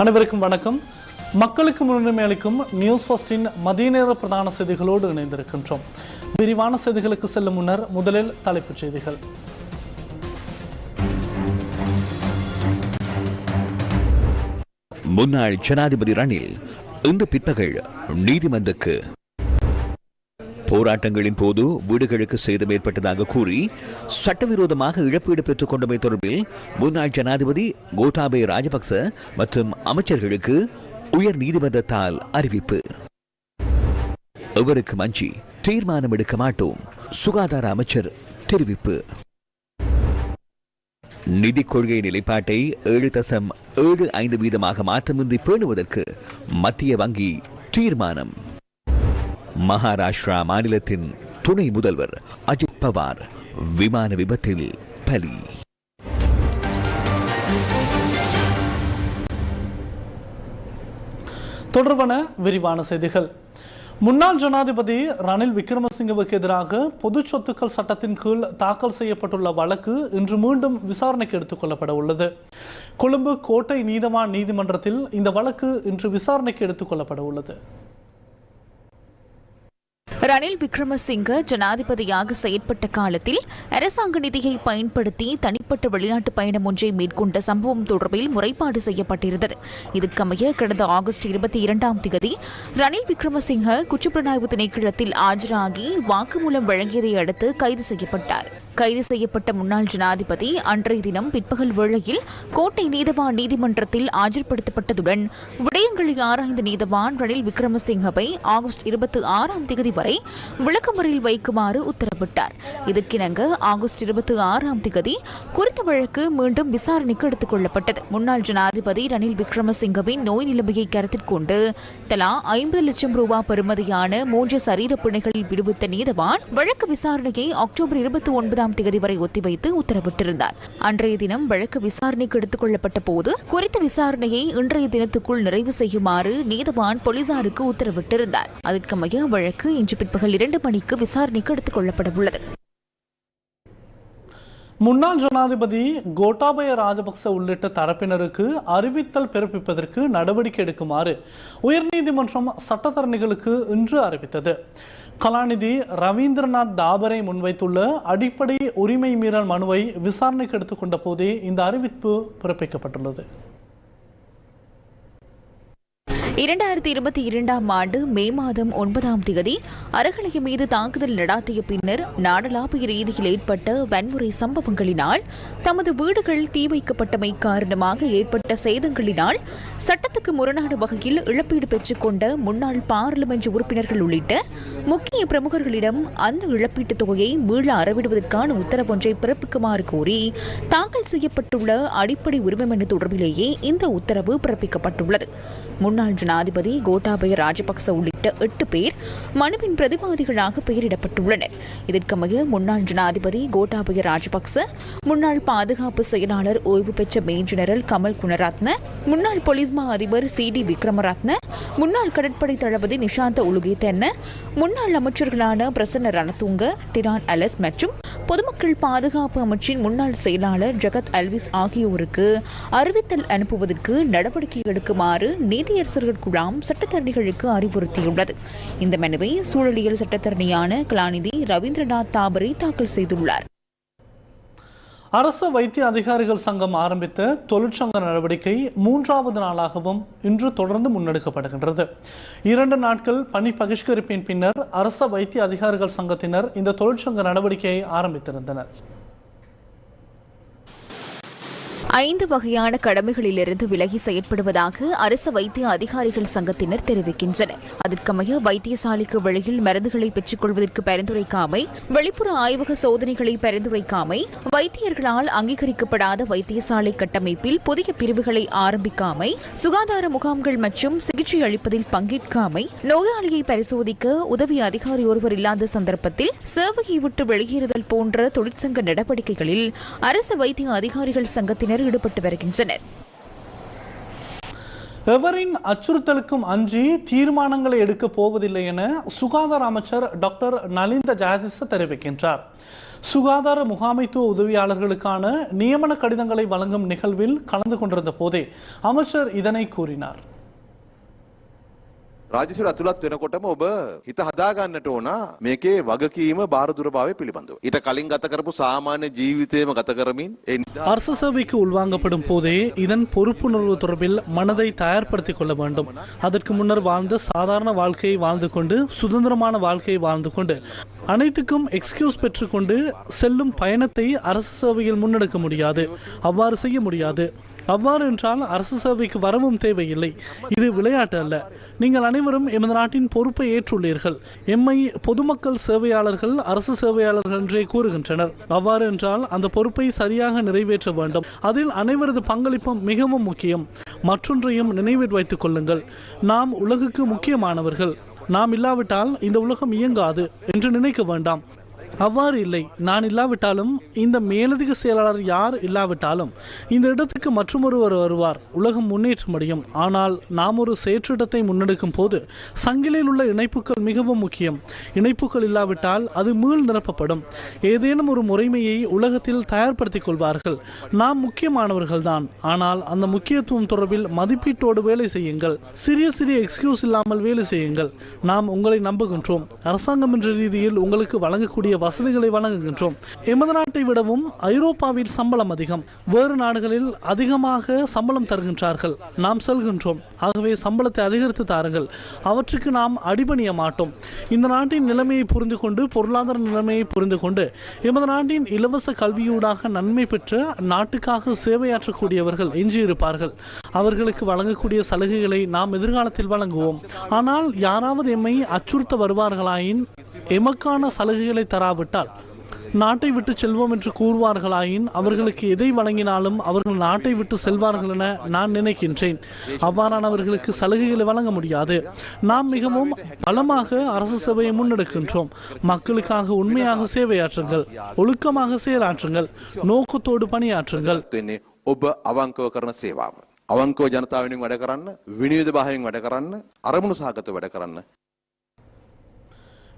அனைவருக்கும் வணக்கம். மக்களுக்கு முன்னுரிமை அளிக்கும் நியூஸ் ஃபர்ஸ்டின் மதிய நேர பிரதான செய்திகளோடு இணைந்திருக்கின்றோம். விரிவான செய்திகளுக்கு செல்லும் முன்னர் முதலில் தலைப்புச் செய்திகள். முன்னாள் ஜனாதிபதி ரணில் இந்த பிற்பகல் நீதிமன்றக்கு போராட்டங்களின் போது வீடுகளுக்கு சேதம் ஏற்பட்டதாக கூறி சட்டவிரோதமாக இழப்பீடு பெற்றுக் கொண்டமை தொடர்பில் முன்னாள் ஜனாதிபதி கோட்டாபே ராஜபக்ச மற்றும் அமைச்சர்களுக்கு உயர் நீதிமன்றத்தால் அறிவிப்பு. எவருக்கு மஞ்சி? தீர்மானம் எடுக்க மாட்டோம் சுகாதார அமைச்சர் தெரிவிப்பு. நிதி கொள்கை நிலைப்பாட்டை ஏழு தசம் ஏழு ஐந்து வீதமாக மாற்றமின்றி பேணுவதற்கு மத்திய வங்கி தீர்மானம். மகாராஷ்டிரா மாநிலத்தின் துணை முதல்வர் அஜித் பவார் விமான விபத்தில் பலி. தொடர்பான விரிவான செய்திகள். முன்னாள் ஜனாதிபதி ரணில் விக்ரமசிங்கவுக்கு எதிராக பொது சொத்துக்கள் சட்டத்தின் கீழ் தாக்கல் செய்யப்பட்டுள்ள வழக்கு இன்று மீண்டும் விசாரணைக்கு எடுத்துக் கொள்ளப்பட உள்ளது. கொழும்பு கோட்டை நீதவான் நீதிமன்றத்தில் இந்த வழக்கு இன்று விசாரணைக்கு எடுத்துக் கொள்ளப்பட உள்ளது. ரணில் விக்ரமசிங்க ஜனாதிபதியாக செயற்பட்ட காலத்தில் அரசாங்க நிதியை பயன்படுத்தி தனிப்பட்ட வெளிநாட்டு பயணம் ஒன்றை மேற்கொண்ட சம்பவம் தொடர்பில் முறைப்பாடு செய்யப்பட்டிருந்தது. இதுக்கமைய கடந்த ஆகஸ்ட் இருபத்தி இரண்டாம் தேதி ரணில் விக்ரமசிங்க குற்றப்புலனாய்வு திணைக்களத்தில் ஆஜராகி வாக்குமூலம் வழங்கியதை அடுத்து கைது செய்யப்பட்டார். கைது செய்யப்பட்ட முன்னாள் ஜனாதிபதி அன்றைய தினம் பிற்பகல் வேளையில் கோட்டை நீதவான் நீதிமன்றத்தில் ஆஜர்படுத்தப்பட்டதுடன் விடயங்களை ஆராய்ந்த நீதவான் ரணில் விக்ரமசிங்கவை ஆகஸ்ட் இருபத்தி ஆறாம் தேதி வரை விளக்கமறையில் வைக்குமாறு உத்தரவிட்டார். இதற்கிணங்க ஆகஸ்ட் இருபத்தி ஆறாம் தேதி குறித்த வழக்கு மீண்டும் விசாரணைக்கு எடுத்துக் கொள்ளப்பட்டது. முன்னாள் ஜனாதிபதி ரணில் விக்ரமசிங்கவின் நோய் நிலைமையை கருத்தில் கொண்டு தலா ஐம்பது லட்சம் ரூபாய் பெறுமதியான மூன்று சரீர பிணைகளில் விடுவித்த நீதவான் வழக்கு விசாரணையை அக்டோபர் இருபத்தி ஒன்பதாம் தேதி வரை ஒத்திவைத்து உத்தரவிட்டிருந்தார். அன்றைய தினம் வழக்கு விசாரணைக்கு எடுத்துக் கொள்ளப்பட்ட போது குறித்த விசாரணையை இன்றைய தினத்துக்குள் நிறைவு செய்யுமாறு நீதவான் போலீசாருக்கு உத்தரவிட்டிருந்தார். அதற்கமைய வழக்கு இன்று பிற்பகல் இரண்டு மணிக்கு விசாரணைக்கு எடுத்துக் கொள்ளப்பட உள்ளது. முன்னாள் ஜனாதிபதி கோட்டாபய ராஜபக்ச உள்ளிட்ட தரப்பினருக்கு அறிவித்தல் பிறப்பிப்பதற்கு நடவடிக்கை எடுக்குமாறு உயர்நீதிமன்றம் சட்டத்தரணிகளுக்கு இன்று அறிவித்தது. கலாநிதி ரவீந்திரநாத் தாபரை முன்வைத்துள்ள அடிப்படை உரிமை மீறல் மனுவை விசாரணைக்கு எடுத்துக்கொண்ட போதே இந்த அறிவிப்பு பிறப்பிக்கப்பட்டுள்ளது. இரண்டாயிரத்தி இருபத்தி இரண்டாம் ஆண்டு மே மாதம் ஒன்பதாம் தேதி அறகலைய மீது தாக்குதல் நடாத்திய பின்னர் நாடளாவிய ரீதியில் ஏற்பட்ட வன்முறை சம்பவங்களினால் தமது வீடுகள் தீ வைக்கப்பட்டமை காரணமாக ஏற்பட்ட சேதங்களினால் சட்டத்துக்கு முரணான வகையில் இழப்பீடு பெற்றுக்கொண்ட முன்னாள் பாராளுமன்ற உறுப்பினர்கள் உள்ளிட்ட முக்கிய பிரமுகர்களிடம் அந்த இழப்பீட்டுத் தொகையை மீள அறவிடுவதற்கான உத்தரவொன்றை பிறப்பிக்குமாறு கோரி தாக்கல் செய்யப்பட்டுள்ள அடிப்படை உரிமை மனு தொடர்பிலேயே இந்த உத்தரவு பிறப்பிக்கப்பட்டுள்ளது. முன்னாள் ஜனாதிபதி கோட்டாபய ராஜபக்ச உள்ளிட்ட எட்டு பேர் மனுவின் பிரதிவாதிகளாக பெயரிடப்பட்டுள்ளனர். இதற்கமைய முன்னாள் ஜனாதிபதி கோட்டாபய ராஜபக்ச முன்னாள் பாதுகாப்பு செயலாளர் ஓய்வு பெற்ற மேஜர் ஜெனரல் கமல் குணரத்ன முன்னாள் பொலிஸ்மா அதிபர் சி டி விக்ரமரத்ன முன்னாள் கடற்படை தளபதி நிஷாந்த உலுகேத்தென்ன முன்னாள் அமைச்சர்களான பிரசன்ன ரணதுங்க டிரான் அலஸ் மற்றும் பொதுமக்கள் பாதுகாப்பு அமைச்சின் முன்னாள் செயலாளர் ஜகத் அல்விஸ் ஆகியோருக்கு அறிவித்தல் அனுப்புவதற்கு நடவடிக்கை எடுக்குமாறு நீதியரசர்கள் குழாம் சட்டத்தரணிகளுக்கு அறிவுறுத்தியுள்ளது. இந்த மனுவை சூழலியல் சட்டத்தரணியான கலாநிதி ரவீந்திரநாத் தாபரே தாக்கல் செய்துள்ளார். அரசு வைத்திய அதிகாரிகள் சங்கம் ஆரம்பித்த தொழிற்சங்க நடவடிக்கை மூன்றாவது நாளாகவும் இன்று தொடர்ந்து முன்னெடுக்கப்படுகின்றது. இரண்டு நாட்கள் பணி பகிஷ்கரிப்பின் பின்னர் அரச வைத்திய அதிகாரிகள் சங்கத்தினர் இந்த தொழிற்சங்க நடவடிக்கையை ஆரம்பித்திருந்தனர். ஐந்து வகையான கடமைகளிலிருந்து விலகி செயற்படுவதாக அரசு வைத்திய அதிகாரிகள் சங்கத்தினர் தெரிவிக்கின்றனர். அதற்கமைய வைத்தியசாலைக்கு வெளியில் மருந்துகளை பெற்றுக் கொள்வதற்கு பரிந்துரைக்காமை வெளிப்புற ஆய்வக சோதனைகளை பரிந்துரைக்காமை வைத்தியர்களால் அங்கீகரிக்கப்படாத வைத்தியசாலை கட்டமைப்பில் புதிய பிரிவுகளை ஆரம்பிக்காமை சுகாதார முகாம்கள் மற்றும் சிகிச்சை அளிப்பதில் பங்கேற்காமை நோயாளியை பரிசோதிக்க உதவி அதிகாரி ஒருவர் இல்லாத சந்தர்ப்பத்தில் சேவையை விட்டு வெளியேறுதல் போன்ற தொழிற்சங்க நடவடிக்கைகளில் அரசு வைத்திய அதிகாரிகள் சங்கத்தினர் ஈடுபட்டு வருகின்றனர். எவரின் அச்சுறுத்தலுக்கும் அஞ்சி தீர்மானங்களை எடுக்க போவதில்லை என சுகாதார அமைச்சர் டாக்டர் நலிந்த ஜெயதிச தெரிவிக்கின்றார். சுகாதார முகாமைத்துவ உதவியாளர்களுக்கான நியமன கடிதங்களை வழங்கும் நிகழ்வில் கலந்து கொண்டிருந்த போதே அமைச்சர் இதனை கூறினார். රාජසිර අතුළත් වෙනකොටම ඔබ හිත හදාගන්නට ඕන මේකේ වගකීම භාරදුරභාවය පිළිබඳව. ඊට කලින් ගත කරපු සාමාන්‍ය ජීවිතයම ගත කරමින් ඒ නිදා அரசு சேவைக்கு உள்வாங்கப்படும் போதே இதன் பொறுப்புணர்வு தொடர்பில் மனதை தயார்படுத்திக் கொள்ள வேண்டும் அதற்கு முன்னர் வாழ்ந்த சாதாரண வாழ்க்கையை வாழ்ந்து கொண்டு சுதந்திரமான வாழ்க்கையை வாழ்ந்து கொண்டு அனைத்துக்கும் எக்ஸ்கியூஸ் பெற்றுக்கொண்டு செல்லும் பயணத்தை அரசு சேவையில் முன்னெடுக்க முடியாது அவ்வாறு செய்ய முடியாது அவ்வாறு என்றால் அரசு சேவைக்கு வரவும் தேவையில்லை இது விளையாட்டு அல்ல நீங்கள் அனைவரும் எமது நாட்டின் பொறுப்பை ஏற்றுள்ளீர்கள். எம்மை பொதுமக்கள் சேவையாளர்கள் அரசு சேவையாளர்கள் என்றே கூறுகின்றனர். அவ்வாறு என்றால் அந்த பொறுப்பை சரியாக நிறைவேற்ற வேண்டும். அதில் அனைவரது பங்களிப்பும் மிகவும் முக்கியம். மற்றொன்றையும் நினைவில் வைத்துக் கொள்ளுங்கள். நாம் உலகுக்கு முக்கியமானவர்கள். நாம் இல்லாவிட்டால் இந்த உலகம் இயங்காது என்று நினைக்க வேண்டாம். அவ்வாறு இல்லை. நான் இல்லாவிட்டாலும் இந்த மேலதிக செயலாளர் யார் இல்லாவிட்டாலும் இந்த இடத்துக்கு மற்றொருவர் வருவார். உலகம் முன்னேற்றம் அடையும். ஆனால் நாம் ஒரு செயற்றிட்டத்தை முன்னெடுக்கும் போது சங்கிலியில் உள்ள இணைப்புகள் மிகவும் முக்கியம். இணைப்புகள் இல்லாவிட்டால் அது மீள் நிரப்பப்படும். ஏதேனும் ஒரு முறைமையை உலகத்தில் தயார்படுத்திக் கொள்வார்கள். நாம் முக்கியமானவர்கள்தான். ஆனால் அந்த முக்கியத்துவம் தொடர்பில் மதிப்பீட்டோடு வேலை செய்யுங்கள். சிறிய சிறிய எக்ஸ்கியூஸ் இல்லாமல் வேலை செய்யுங்கள். நாம் உங்களை நம்புகின்றோம். அரசாங்கம் என்ற ரீதியில் உங்களுக்கு வழங்கக்கூடிய வசதிகளை வழங்குகின்றோம். எமது நாட்டை விடவும் ஐரோப்பாவில் சம்பளம் அதிகம். வேறு நாடுகளில் அதிகமாக சம்பளம் தருகின்றார்கள். நாம் செல்கின்றோம். ஆகவே சம்பளத்தை அதிகரித்து தாருங்கள். அவற்றுக்கு நாம் அடிபணிய மாட்டோம். இந்த நாட்டின் நிலைமையை புரிந்து கொண்டு பொருளாதார நிலைமையை புரிந்து கொண்டு எமது நாட்டின் இலவச கல்வியூடாக நன்மை பெற்ற நாட்டுக்காக சேவையாற்றக்கூடியவர்கள் எஞ்சியிருப்பார்கள். அவர்களுக்கு வழங்கக்கூடிய சலுகைகளை நாம் எதிர்காலத்தில் வழங்குவோம். ஆனால் யாராவது எம்மை அச்சுறுத்த வருவார்களாயின் எமக்கான சலுகைகளை தராவிட்டால் நாட்டை விட்டு செல்வோம் என்று கூறுவார்களாயின் அவர்களுக்கு எதை வழங்கினாலும் அவர்கள் நாட்டை விட்டு செல்வார்கள் என நான் நினைக்கின்றேன். அவ்வாறானவர்களுக்கு சலுகைகளை வழங்க முடியாது. நாம் மிகவும் பலமாக அரசு சேவையை முன்னெடுக்கின்றோம். மக்களுக்காக உண்மையாக சேவையாற்றுங்கள் ஒழுக்கமாக செயலாற்றுங்கள் நோக்கத்தோடு பணியாற்றுங்கள். சேவா අවංකව කරන සේවාව. අවංකව ජනතාව වෙනුවෙන් වැඩ කරන්න, විනිවිද භාවයෙන් වැඩ කරන්න, අරමුණු සහගතව වැඩ කරන්න.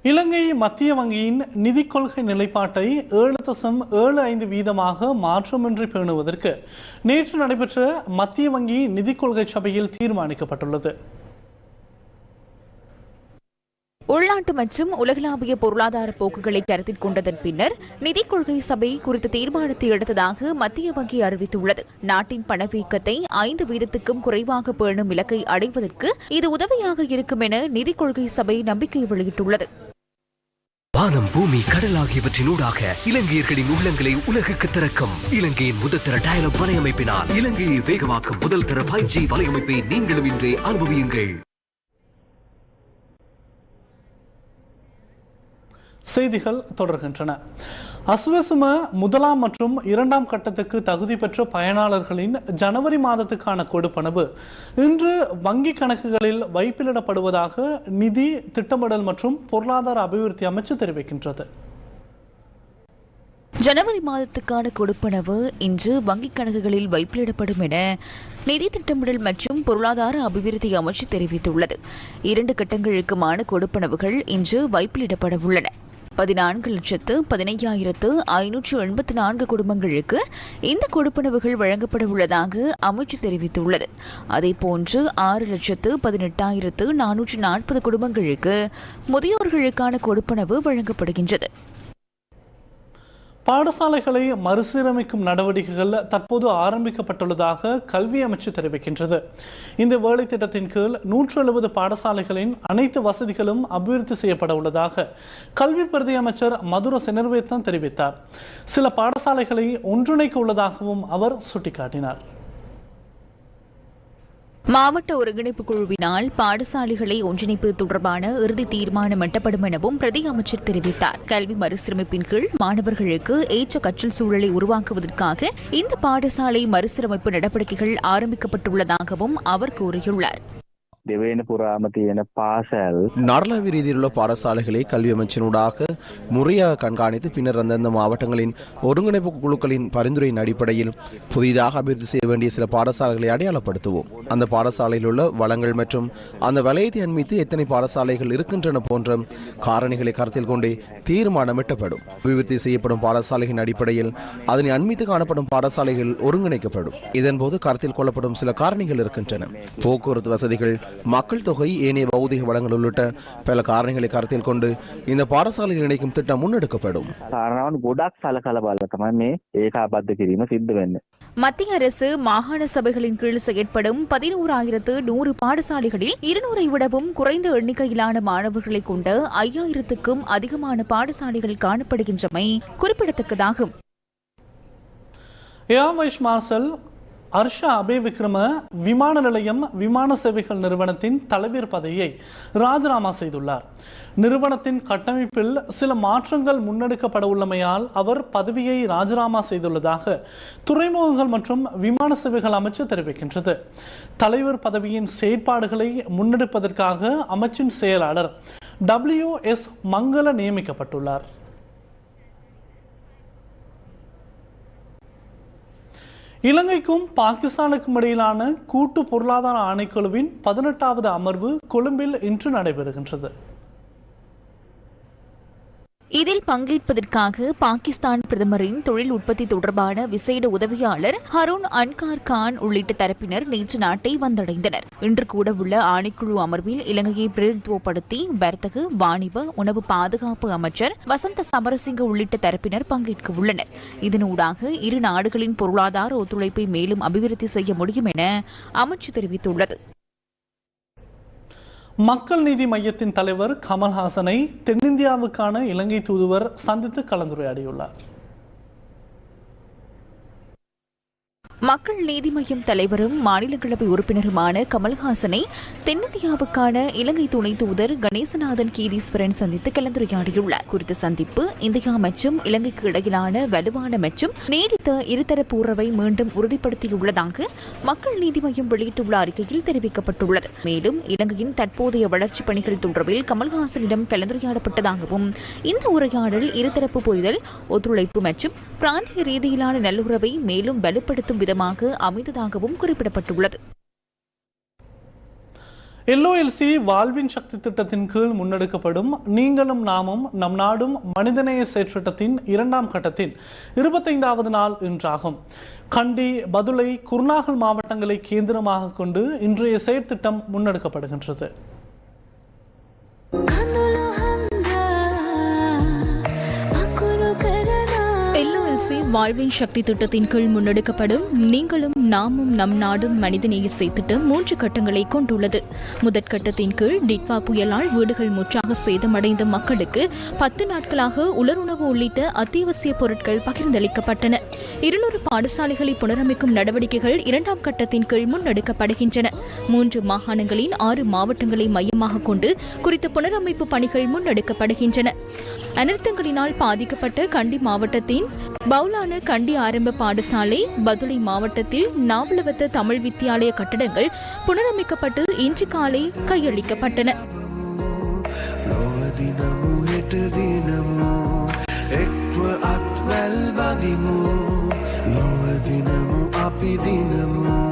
இலங்கை மத்திய வங்கியின் நிதி கொள்கை நிலைப்பாட்டை ஏழு தசம் ஏழு ஐந்து வீதமாக மாற்றமின்றி பேணுவதற்கு நேற்று நடைபெற்ற மத்திய வங்கி நிதி கொள்கை சபையில் தீர்மானிக்கப்பட்டுள்ளது உள்நாட்டு மற்றும் உலகளாவிய பொருளாதார போக்குகளை கருத்தில் கொண்டதன் பின்னர் நிதிக் கொள்கை சபை குறித்த தீர்மானத்தை எடுத்ததாக மத்திய வங்கி அறிவித்துள்ளது. நாட்டின் பணவீக்கத்தை ஐந்து வீதத்துக்கும் குறைவாக பேணும் இலக்கை அடைவதற்கு இது உதவியாக இருக்கும் என நிதிக் கொள்கை சபை நம்பிக்கை வெளியிட்டுள்ளது. வானம் பூமி கடல் ஆகியவற்றினூடாக இலங்கையர்களின் உள்ளங்களை உலகுக்கு திறக்கும். இலங்கையின் முதல்தர டயலாக் வலையமைப்பினால் இலங்கையை வேகமாக்கும் முதல் தர ஃபைவ் ஜி வலையமைப்பை நீங்களும் இன்றே அனுபவியுங்கள். செய்திகள் தொடர்கின்றன. அஸ்வசும முதலாம் மற்றும் இரண்டாம் கட்டத்துக்கு தகுதி பெற்ற பயனாளர்களின் ஜனவரி மாதத்துக்கான கொடுப்பனவு இன்று வங்கி கணக்குகளில் வைப்பிலிடப்படுவதாக நிதி திட்டமிடல் மற்றும் பொருளாதார அபிவிருத்தி அமைச்சு தெரிவிக்கின்றது. ஜனவரி மாதத்துக்கான கொடுப்பனவு இன்று வங்கிக் கணக்குகளில் வைப்பிலிடப்படும் என நிதி திட்டமிடல் மற்றும் பொருளாதார அபிவிருத்தி அமைச்சு தெரிவித்துள்ளது. இரண்டு கட்டங்களுக்குமான கொடுப்பனவுகள் இன்று வைப்பிலிடப்பட உள்ளன பதினான்கு லட்சத்து பதினையாயிரத்து ஐநூற்று எண்பத்தி நான்கு குடும்பங்களுக்கு இந்த கொடுப்பனவுகள் வழங்கப்பட உள்ளதாக அமைச்சு தெரிவித்துள்ளது. அதேபோன்று ஆறு லட்சத்து பதினெட்டாயிரத்து நானூற்று நாற்பது குடும்பங்களுக்கு முதியோர்களுக்கான கொடுப்பனவு வழங்கப்படுகின்றது. பாடசாலைகளை மறுசீரமைக்கும் நடவடிக்கைகள் தற்போது ஆரம்பிக்கப்பட்டுள்ளதாக கல்வி அமைச்சு தெரிவிக்கின்றது. இந்த வேலை திட்டத்தின் கீழ் நூற்று எழுபது பாடசாலைகளின் அனைத்து வசதிகளும் அபிவிருத்தி செய்யப்பட உள்ளதாக கல்வி பிரதி அமைச்சர் மதுர செனர்வேத்தன் தெரிவித்தார். சில பாடசாலைகளை ஒன்றிணைக்க உள்ளதாகவும் அவர் சுட்டிக்காட்டினார். மாவட்ட ஒருங்கிணைப்பு குழுவினால் பாடசாலைகளை ஒன்றிணைப்பது தொடர்பான இறுதி தீர்மானம் எட்டப்படும் எனவும் பிரதி அமைச்சர் தெரிவித்தார். கல்வி மறுசீரமைப்பின் கீழ் மாணவர்களுக்கு ஏற்ற கற்றல் சூழலை உருவாக்குவதற்காக இந்த பாடசாலை மறுசீரமைப்பு நடவடிக்கைகள் ஆரம்பிக்கப்பட்டுள்ளதாகவும் அவர் கூறியுள்ளார். දෙවේන පුරාම තියෙන පාසැල් நாடளாவிய ரீதியிலுள்ள பாடசாலைகளை கல்வி அமைச்சினூடாக முறையாக கண்காணித்து பின்னர் அந்தந்த மாவட்டங்களின் ஒருங்கிணைப்பு குழுக்களின் பரிந்துரையின் அடிப்படையில் புதிதாக அபிவிருத்தி செய்ய வேண்டிய சில பாடசாலைகளை அடையாளப்படுத்துவோம் அந்த பாடசாலையில் உள்ள வளங்கள் மற்றும் அந்த வலயத்தை அண்மித்து எத்தனை பாடசாலைகள் இருக்கின்றன போன்ற காரணிகளை கருத்தில் கொண்டே தீர்மானம் எட்டப்படும் அபிவிருத்தி செய்யப்படும் பாடசாலைகளின் அடிப்படையில் அதனை அண்மித்து காணப்படும் பாடசாலைகள் ஒருங்கிணைக்கப்படும் இதன்போது கருத்தில் கொள்ளப்படும் சில காரணிகள் இருக்கின்றன போக்குவரத்து வசதிகள் மக்கள் தொகை ஏனைய பௌதிக வளங்கள் உள்ளிட்ட பல காரணங்களை கருத்தில் கொண்டு இந்த பாடசாலையில் இணைக்கும் திட்டம் முன்னெடுக்கப்படும். மத்திய அரசு மாகாண சபைகளின் கீழ் செயற்படும் பதினோரு ஆயிரத்து நூறு பாடசாலைகளில் இருநூறை விடவும் குறைந்த எண்ணிக்கையிலான மாணவர்களை கொண்ட ஐயாயிரத்துக்கும் அதிகமான பாடசாலைகள் காணப்படுகின்றமை குறிப்பிடத்தக்கதாகும். யாமேஷ் மார்சல் அர்ஷா அபே விக்ரம விமான நிலையம் விமான சேவைகள் நிறுவனத்தின் தலைவர் பதவியை ராஜினாமா செய்துள்ளார். நிறுவனத்தின் கட்டமைப்பில் சில மாற்றங்கள் முன்னெடுக்கப்பட உள்ளமையால் அவர் பதவியை ராஜினாமா செய்துள்ளதாக துறைமுகங்கள் மற்றும் விமான சேவைகள் அமைச்சு தெரிவிக்கின்றது. தலைவர் பதவியின் செயற்பாடுகளை முன்னெடுப்பதற்காக அமைச்சின் செயலாளர் டபிள்யூ எஸ் மங்கள நியமிக்கப்பட்டுள்ளார். இலங்கைக்கும் பாகிஸ்தானுக்கும் இடையிலான கூட்டு பொருளாதார ஆணைக்குழுவின் பதினெட்டாவது அமர்வு கொழும்பில் இன்று நடைபெறுகின்றது. இதில் பங்கேற்பதற்காக பாகிஸ்தான் பிரதமரின் தொழில் உற்பத்தி தொடர்பான விசேட உதவியாளர் ஹருண் அன்கார் கான் உள்ளிட்ட தரப்பினர் நேற்று நாட்டை வந்தடைந்தனர். இன்று கூட உள்ள ஆணைக்குழு அமர்வில் இலங்கையை பிரதிநிதித்துவப்படுத்தி வர்த்தக வாணிப உணவு பாதுகாப்பு அமைச்சர் வசந்த சமரசிங்க உள்ளிட்ட தரப்பினர் பங்கேற்க உள்ளனர். இதனூடாக இரு நாடுகளின் பொருளாதார ஒத்துழைப்பை மேலும் அபிவிருத்தி செய்ய முடியும் என அமைச்சு தெரிவித்துள்ளது. மக்கள் நீதி மையத்தின் தலைவர் கமல்ஹாசனை தென்னிந்தியாவுக்கான இலங்கை தூதுவர் சந்தித்து கலந்துரையாடியுள்ளார். மக்கள் நீதி மய்யம் தலைவரும் மாநிலங்களவை உறுப்பினருமான கமல்ஹாசனை தென்னிந்தியாவுக்கான இலங்கை துணை தூதர் கணேசநாதன் கீதீஸ்வரன் சந்தித்து கலந்துரையாடியுள்ளார். குறித்த சந்திப்பு இந்தியா மற்றும் இலங்கைக்கு இடையிலான வலுவான மற்றும் நீடித்த இருதரப்பு உறவை மீண்டும் உறுதிப்படுத்தியுள்ளதாக மக்கள் நீதி மய்யம் வெளியிட்டுள்ள அறிக்கையில் தெரிவிக்கப்பட்டுள்ளது. மேலும் இலங்கையின் தற்போதைய வளர்ச்சிப் பணிகள் தொடர்பில் கமல்ஹாசனிடம் கலந்துரையாடப்பட்டதாகவும் இந்த உரையாடல் இருதரப்பு புரிதல் ஒத்துழைப்பு மற்றும் பிராந்திய ரீதியிலான நல்லுறவை மேலும் வலுப்படுத்தும் விதமாக அமைந்ததாகவும் குறிப்பிடப்பட்டுள்ளது. எல்ஓஎல்சி வாழ்வின் சக்தி திட்டத்தின் கீழ் முன்னெடுக்கப்படும் நீங்களும் நாமும் நம் நாடும் மனிதநேய செயற்திட்டத்தின் இரண்டாம் கட்டத்தின் இருபத்தைந்தாவது நாள் இன்றாகும். கண்டி பதுளை குருநாகல் மாவட்டங்களை கேந்திரமாக கொண்டு இன்றைய செயற்திட்டம் முன்னெடுக்கப்படுகின்றது. எல்ஓஎல்சி வாழ்வின் சக்தி திட்டத்தின் கீழ் முன்னெடுக்கப்படும் நீங்களும் நாமும் நம் நாடும் மனிதநேய திட்டம் மூன்று கட்டங்களை கொண்டுள்ளது. முதற்கட்டத்தின் கீழ் டிட்வா புயலால் வீடுகள் முற்றாக சேதமடைந்த மக்களுக்கு பத்து நாட்களாக உலருணவு உள்ளிட்ட அத்தியாவசிய பொருட்கள் பகிர்ந்தளிக்கப்பட்டன. இருநூறு பாடசாலைகளை புனரமைக்கும் நடவடிக்கைகள் இரண்டாம் கட்டத்தின் கீழ் முன்னெடுக்கப்படுகின்றன. மூன்று மாகாணங்களின் ஆறு மாவட்டங்களை மையமாக கொண்டு குறித்த புனரமைப்பு பணிகள் முன்னெடுக்கப்படுகின்றன. அனர்த்தங்களினால் பாதிக்கப்பட்ட கண்டி மாவட்டத்தின் பவுலான கண்டி ஆரம்ப பாடசாலை பதுளை மாவட்டத்தில் நாவலவத்த தமிழ் வித்தியாலய கட்டடங்கள் புனரமைக்கப்பட்டு இன்று காலை கையளிக்கப்பட்டன දිනමු හෙට දිනමු එක්ව අත්වැල් බදිමු ලොවදිනමු අපි දිනමු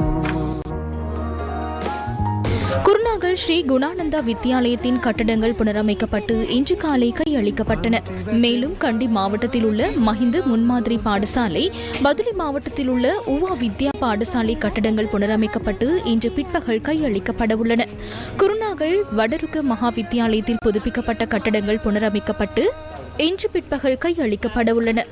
குருநாகல் ஸ்ரீ குணானந்தா வித்தியாலயத்தின் கட்டடங்கள் புனரமைக்கப்பட்டு இன்று காலை கையளிக்கப்பட்டன. மேலும் கண்டி மாவட்டத்தில் உள்ள மஹிந்த முன்மாதிரி பாடசாலை பதுளி மாவட்டத்தில் உள்ள உவா வித்யா பாடசாலை கட்டடங்கள் புனரமைக்கப்பட்டு இன்று பிற்பகல் கையளிக்கப்பட உள்ளன. குருநாகல் வடருக்கு மகா வித்தியாலயத்தில் புதுப்பிக்கப்பட்ட கட்டடங்கள் புனரமைக்கப்பட்டு இன்று பிற்பகல் கையளிக்கப்பட உள்ளன.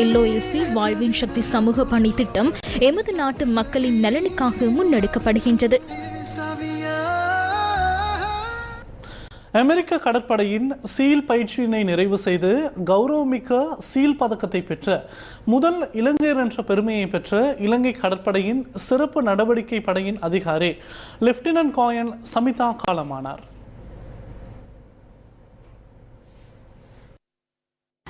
எல்ஓஎஸ்சி வாழ்வின் சக்தி சமூக பணி திட்டம் எமது நாட்டு மக்களின் நலனுக்காக முன்னெடுக்கப்படுகின்றது. அமெரிக்க கடற்படையின் சீல் பயிற்சியினை நிறைவு செய்து கௌரவமிக்க சீல் பதக்கத்தை பெற்ற முதல் இலங்கையர் என்ற பெருமையை பெற்ற இலங்கை கடற்படையின் சிறப்பு நடவடிக்கை படையின் அதிகாரி லெப்டினன்ட் காயன் சமிதா காலமானார்.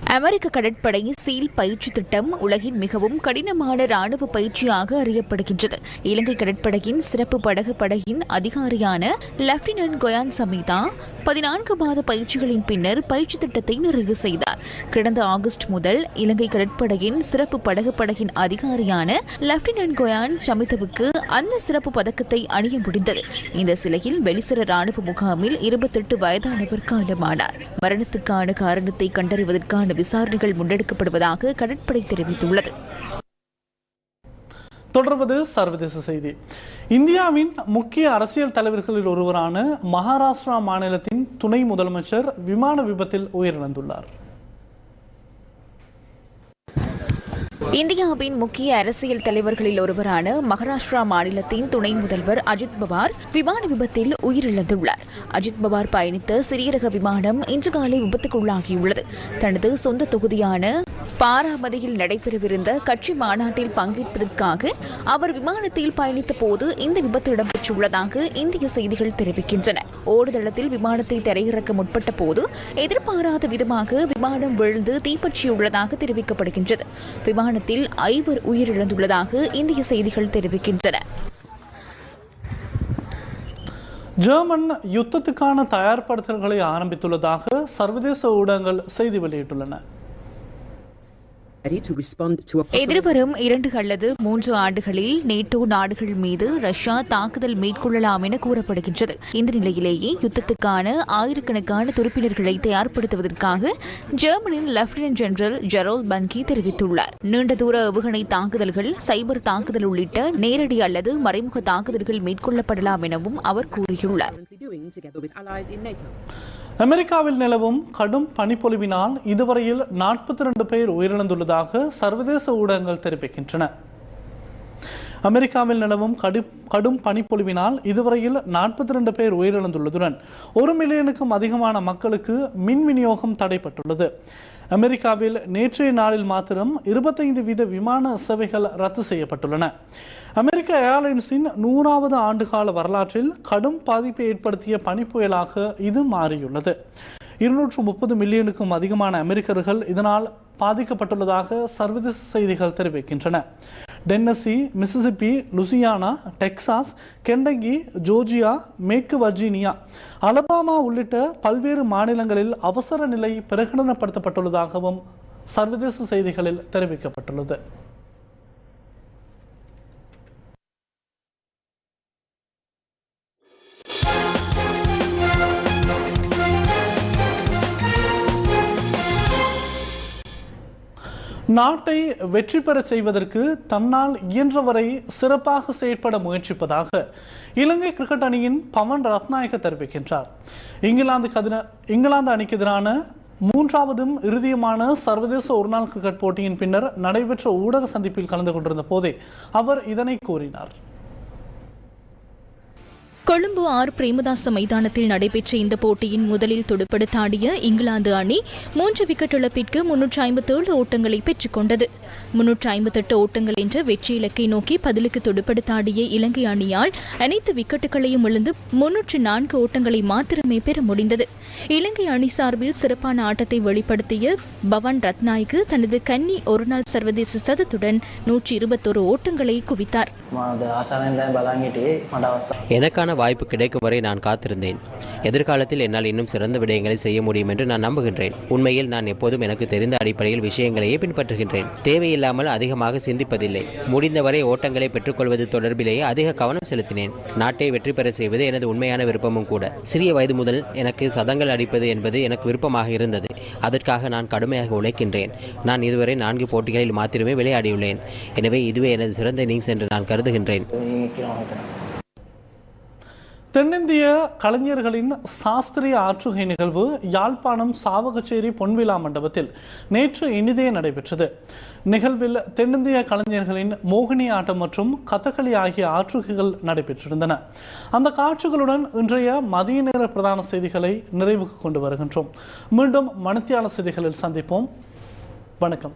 அமெரிக்க கடற்படை சீல் பயிற்சி திட்டம் உலகின் மிகவும் கடினமான ராணுவ பயிற்சியாக அறியப்படுகின்றது. இலங்கை கடற்படையின் சிறப்பு படகு படையின் அதிகாரியான லெப்டினன்ட் கொயான் சமிதா பதினான்கு மாத பயிற்சிகளின் பின்னர் பயிற்சி திட்டத்தை நிறைவு செய்தார். கடந்த ஆகஸ்ட் முதல் இலங்கை கடற்படையின் சிறப்பு படகு படகின் அதிகாரியான லெப்டினன்ட் கொயான் சமிதவுக்கு அந்த சிறப்பு பதக்கத்தை அணிய முடிந்தது. இந்த சிலையில் வெளிசர ராணுவ முகாமில் இருபத்தெட்டு வயதானவர் காலமானார். மரணத்துக்கான காரணத்தை கண்டறிவதற்கான விசாரணைகள் முன்னெடுக்கப்படுவதாக கடற்படை தெரிவித்துள்ளது. தொடர்வது சர்வதேச செய்தி. இந்தியாவின் முக்கிய அரசியல் தலைவர்களில் ஒருவரான மகாராஷ்டிரா மாநிலத்தின் துணை முதலமைச்சர் விமான விபத்தில் உயிரிழந்துள்ளார். இந்தியாவின் முக்கிய அரசியல் தலைவர்களில் ஒருவரான மகாராஷ்டிரா மாநிலத்தின் துணை முதல்வர் அஜித் பவார் விமான விபத்தில் உயிரிழந்துள்ளார். அஜித் பவார் பயணித்த சிறிய ரக விமானம் இன்று காலை விபத்துக்குள்ளாகியுள்ளது. தனது சொந்த தொகுதியான பாராமதியில் நடைபெறவிருந்த கட்சி மாநாட்டில் பங்கேற்பதற்காக அவர் விமானத்தில் பயணித்த போது இந்த விபத்து இடம்பெற்றுள்ளதாக இந்திய செய்திகள் தெரிவிக்கின்றன. ஓடுதளத்தில் விமானத்தை தரையிறக்க முற்பட்ட போது எதிர்பாராத விதமாக விமானம் விழுந்து தீப்பற்றியுள்ளதாக தெரிவிக்கப்படுகின்றது. விமானத்தில் ஐவர் உயிரிழந்துள்ளதாக இந்திய செய்திகள் தெரிவிக்கின்றன. ஜெர்மன் யுத்தத்துக்கான தயார்படுத்தல்களை ஆரம்பித்துள்ளதாக சர்வதேச ஊடகங்கள் செய்தி வெளியிட்டுள்ளன. எதிர்வரும் இரண்டு அல்லது மூன்று ஆண்டுகளில் நேட்டோ நாடுகள் மீது ரஷ்யா தாக்குதல் மேற்கொள்ளலாம் என கூறப்படுகின்றது. இந்த நிலையிலேயே யுத்தத்துக்கான ஆயிரக்கணக்கான துருப்பினர்களை தயார்படுத்துவதற்காக ஜெர்மனியின் லெப்டினன்ட் ஜெனரல் ஜெரோல் பன்கி தெரிவித்துள்ளார். நீண்ட தூர ஏவுகணை தாக்குதல்கள் சைபர் தாக்குதல் உள்ளிட்ட நேரடி அல்லது மறைமுக தாக்குதல்கள் மேற்கொள்ளப்படலாம் எனவும் அவர் கூறியுள்ளார். அமெரிக்காவில் நிலவும் கடும் பனிப்பொழிவினால் இதுவரையில் நாற்பத்தி ரெண்டு பேர் உயிரிழந்துள்ளதாக சர்வதேச ஊடகங்கள் தெரிவிக்கின்றன. அமெரிக்காவில் நிலவும் கடும் கடும் பனிப்பொழிவினால் இதுவரையில் நாற்பத்தி ரெண்டு பேர் உயிரிழந்துள்ளதுடன் ஒரு மில்லியனுக்கும் அதிகமான மக்களுக்கு மின் விநியோகம் தடைப்பட்டுள்ளது அமெரிக்காவில் நேற்றைய நாளில் மாத்திரம் இருபத்தைந்து வீத விமான சேவைகள் ரத்து செய்யப்பட்டுள்ளன. அமெரிக்க ஏர்லைன்ஸின் நூறாவது ஆண்டுகால வரலாற்றில் கடும் பாதிப்பை ஏற்படுத்திய பனிப்புயலாக இது மாறியுள்ளது. இருநூற்று முப்பது மில்லியனுக்கும் அதிகமான அமெரிக்கர்கள் இதனால் பாதிக்கப்பட்டுள்ளதாக சர்வதேச செய்திகள் தெரிவிக்கின்றன. Tennessee Mississippi Louisiana Texas Kentucky Georgia மேற்கு வர்ஜீனியா. அலபாமா உள்ளிட்ட பல்வேறு மாநிலங்களில் அவசர நிலை பிரகடனப்படுத்தப்பட்டுள்ளதாகவும் சர்வதேச செய்திகளில் தெரிவிக்கப்பட்டுள்ளது. நாட்டை வெற்றி பெறச் செய்வதற்கு தன்னால் இயன்றவரை சிறப்பாக செயற்பட முயற்சிப்பதாக இலங்கை கிரிக்கெட் அணியின் பவன் ரத்நாயக தெரிவிக்கின்றார். இங்கிலாந்து கதிர இங்கிலாந்து அணிக்கு எதிரான மூன்றாவதும் இறுதியுமான சர்வதேச ஒருநாள் கிரிக்கெட் போட்டியின் பின்னர் நடைபெற்ற ஊடக சந்திப்பில் கலந்து கொண்டிருந்த போதே அவர் இதனை கூறினார். கொழும்பு ஆர் பிரேமதாச மைதானத்தில் நடைபெற்ற இந்த போட்டியின் முதலில் துடுப்படுத்தாடிய இங்கிலாந்து அணி மூன்று விக்கெட் இழப்பிற்கு முன்னூற்று ஐம்பத்தேழு ஓட்டங்களை பெற்றுக்கொண்டது முன்னூற்று ஐம்பத்தெட்டு ஓட்டங்கள் என்ற வெற்றி இலக்கை நோக்கி பதிலுக்கு துடுப்படுத்தாடிய இலங்கை அணியால் அனைத்து விக்கெட்டுகளையும் இழந்து முன்னூற்று நான்கு ஓட்டங்களை மாத்திரமே பெற முடிந்தது. இலங்கை அணி சார்பில் சிறப்பான ஆட்டத்தை வெளிப்படுத்திய பவன் ரத்நாய்க்கு தனது கன்னி ஒருநாள் சர்வதேச சதத்துடன் நூற்றி இருபத்தொரு ஓட்டங்களை குவித்தார். எனக்கான வாய்ப்பு கிடைக்கும் வரை நான் காத்திருந்தேன். எதிர்காலத்தில் என்னால் இன்னும் சிறந்த விடயங்களை செய்ய முடியும் என்று நான் நம்புகின்றேன். உண்மையில் நான் எப்போதும் எனக்கு தெரிந்த அடிப்படையில் விஷயங்களையே பின்பற்றுகின்றேன். தேவையில்லாமல் அதிகமாக சிந்திப்பதில்லை. முடிந்தவரை ஓட்டங்களை பெற்றுக்கொள்வது தொடர்பிலேயே அதிக கவனம் செலுத்தினேன். நாட்டை வெற்றி பெற செய்வது எனது உண்மையான விருப்பமும் கூட. சிறிய வயது முதல் எனக்கு சதங்கள் அடிப்பது என்பது எனக்கு விருப்பமாக இருந்தது. அதற்காக நான் கடுமையாக உழைக்கின்றேன். நான் இதுவரை நான்கு போட்டிகளில் மாத்திரமே விளையாடியுள்ளேன். எனவே இதுவே எனது சிறந்த இன்னிங்ஸ் என்று நான் கருதுகின்றேன். தென்னிந்திய கலைஞர்களின் சாஸ்திரிய ஆற்றுகை நிகழ்வு யாழ்ப்பாணம் சாவகச்சேரி பொன்விழா மண்டபத்தில் நேற்று இனிதே நடைபெற்றது. நிகழ்வில் தென்னிந்திய கலைஞர்களின் மோகினி ஆட்டம் மற்றும் கதகளி ஆகிய ஆற்றுகைகள் நடைபெற்றிருந்தன. அந்த காட்சிகளுடன் இன்றைய மதிய நேர பிரதான செய்திகளை நிறைவுக்கு கொண்டு வருகின்றோம். மீண்டும் மணித்தியால செய்திகளில் சந்திப்போம். வணக்கம்.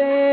রে